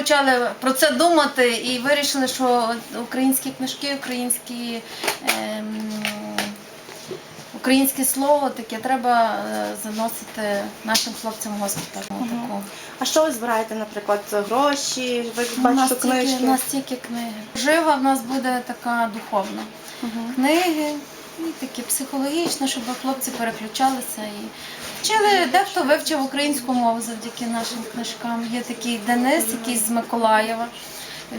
почали про це думати і вирішили, що українські книжки, українські. ем, Українське слово таке треба е, заносити нашим хлопцям в госпіталь. Таку. А що ви збираєте, наприклад, гроші? Ви У нас, бачите тільки, книжки? у нас тільки книги. Жива в нас буде така духовна. Мгм. Книги і такі психологічно, щоб хлопці переключалися і вчили. Дехто вивчив українську мову завдяки нашим книжкам. Є такий Денис, який з Миколаєва.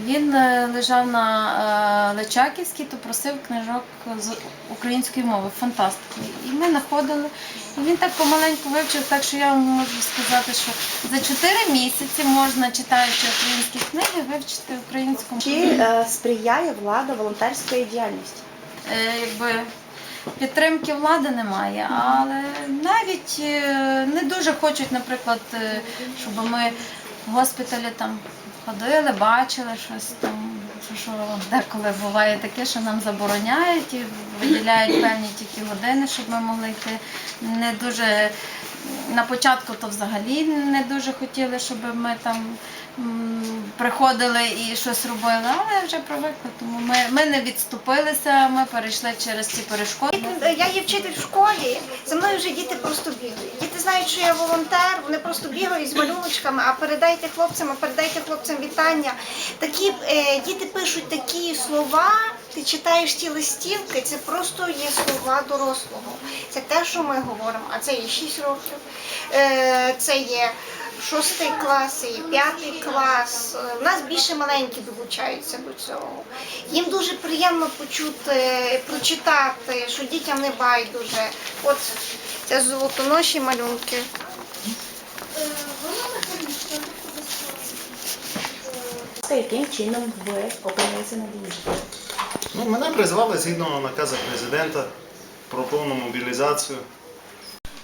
Він е, лежав на е, Личаківській, то просив книжок з української мови, фантастики. І ми знаходили. І він так помаленьку вивчив, так що я вам можу сказати, що за 4 місяці можна, читаючи українські книги, вивчити українську мову. Чи е, сприяє влада волонтерської діяльності? Е, якби підтримки влади немає, але навіть е, не дуже хочуть, наприклад, е, щоб ми в госпіталі там ходили, бачили щось там. Що, що деколи буває таке, що нам забороняють і виділяють певні тільки години, щоб ми могли йти. Не дуже на початку то взагалі не дуже хотіли, щоб ми там приходили і щось робили, але вже привикли. Тому ми, ми не відступилися, ми перейшли через ці перешкоди. Я є вчитель в школі, за мною вже діти просто бігають. Діти знають, що я волонтер, вони просто бігають з малюночками, а передайте хлопцям, а передайте хлопцям вітання. Такі е, діти пишуть такі слова, ти читаєш ті листівки, це просто є слова дорослого. Це те, що ми говоримо, а це є 6 років, е, це є. Шостий клас і п'ятий клас. У нас більше маленькі долучаються до цього. Їм дуже приємно почути, прочитати, що дітям не байдуже. От це золотоноші малюнки. Яким чином ви опинилися на війні? Ну, мене призвали згідно наказу президента про повну мобілізацію.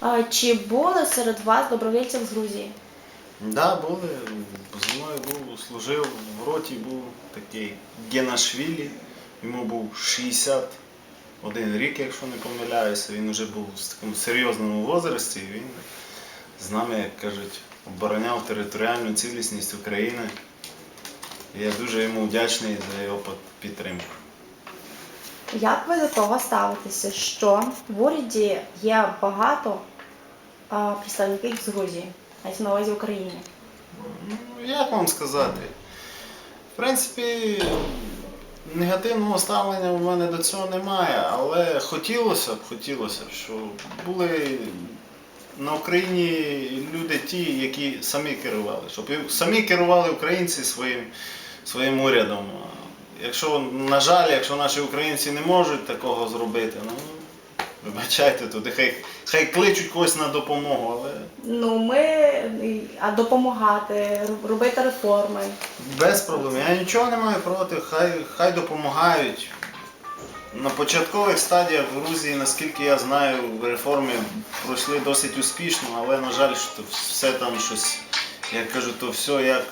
А, чи були серед вас добровольців з Грузії? Да, були. Зі мною був, служив в роті, був такий Генашвілі. Йому був 61 рік, якщо не помиляюся. Він вже був в такому серйозному возрасті. Він з нами, як кажуть, обороняв територіальну цілісність України. І я дуже йому вдячний за його підтримку. Як ви до того ставитеся, що в уряді є багато а, представників з Грузії, навіть на увазі України? Ну, як вам сказати? В принципі, негативного ставлення в мене до цього немає, але хотілося б, хотілося б, щоб були на Україні люди ті, які самі керували, щоб самі керували українці своїм, своїм урядом. Якщо, на жаль, якщо наші українці не можуть такого зробити, ну вибачайте, туди хай, хай кличуть когось на допомогу, але Ну, ми а допомагати, робити реформи. Без проблем. Я нічого не маю проти, хай, хай допомагають. На початкових стадіях в Грузії, наскільки я знаю, реформи пройшли досить успішно, але, на жаль, що все там щось, як кажу, то все як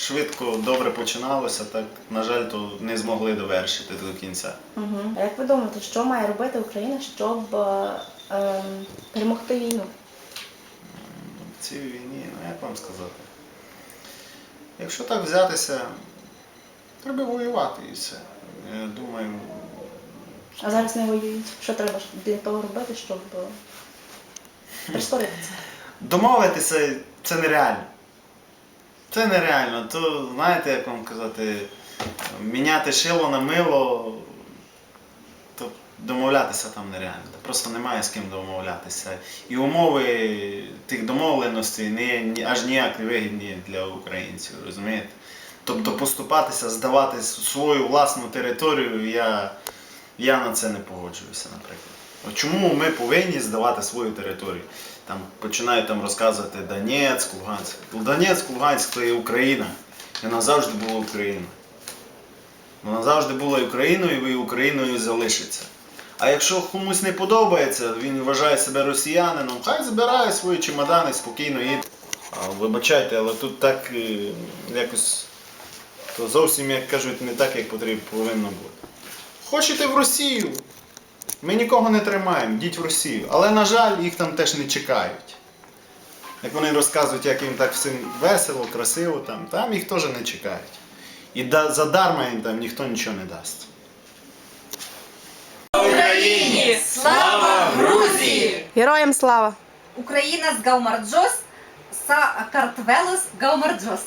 швидко добре починалося, так, на жаль, то не змогли довершити до кінця. Угу. А як ви думаєте, що має робити Україна, щоб е, ем, перемогти війну? В цій війні, ну як вам сказати? Якщо так взятися, треба воювати і все. Я думаю, А зараз не воюють. Що треба для того робити, щоб е. Домовитися це нереально. Це нереально. То знаєте, як вам казати, міняти шило на мило, то домовлятися там нереально. Просто немає з ким домовлятися. І умови тих домовленостей не, аж ніяк не вигідні для українців, розумієте? Тобто поступатися, здавати свою власну територію, я, я на це не погоджуюся, наприклад. Чому ми повинні здавати свою територію? Там починають там розказувати Донецьк, Луганськ. Донецьк, Луганськ це є Україна. І вона завжди була Україна. Вона завжди була Україною і Україною залишиться. А якщо комусь не подобається, він вважає себе росіянином, хай збирає свої чемодани, спокійно їде. Вибачайте, але тут так е, якось то зовсім, як кажуть, не так, як потрібно повинно бути. Хочете в Росію? Ми нікого не тримаємо, йдіть в Росію. Але, на жаль, їх там теж не чекають. як вони розказують, як їм так всім весело, красиво, там, там їх теж не чекають. І да, задарма їм там ніхто нічого не дасть. Україні! Слава Грузії! Героям слава! Україна з Гаумарджос, са Картвелос Гаумарджос.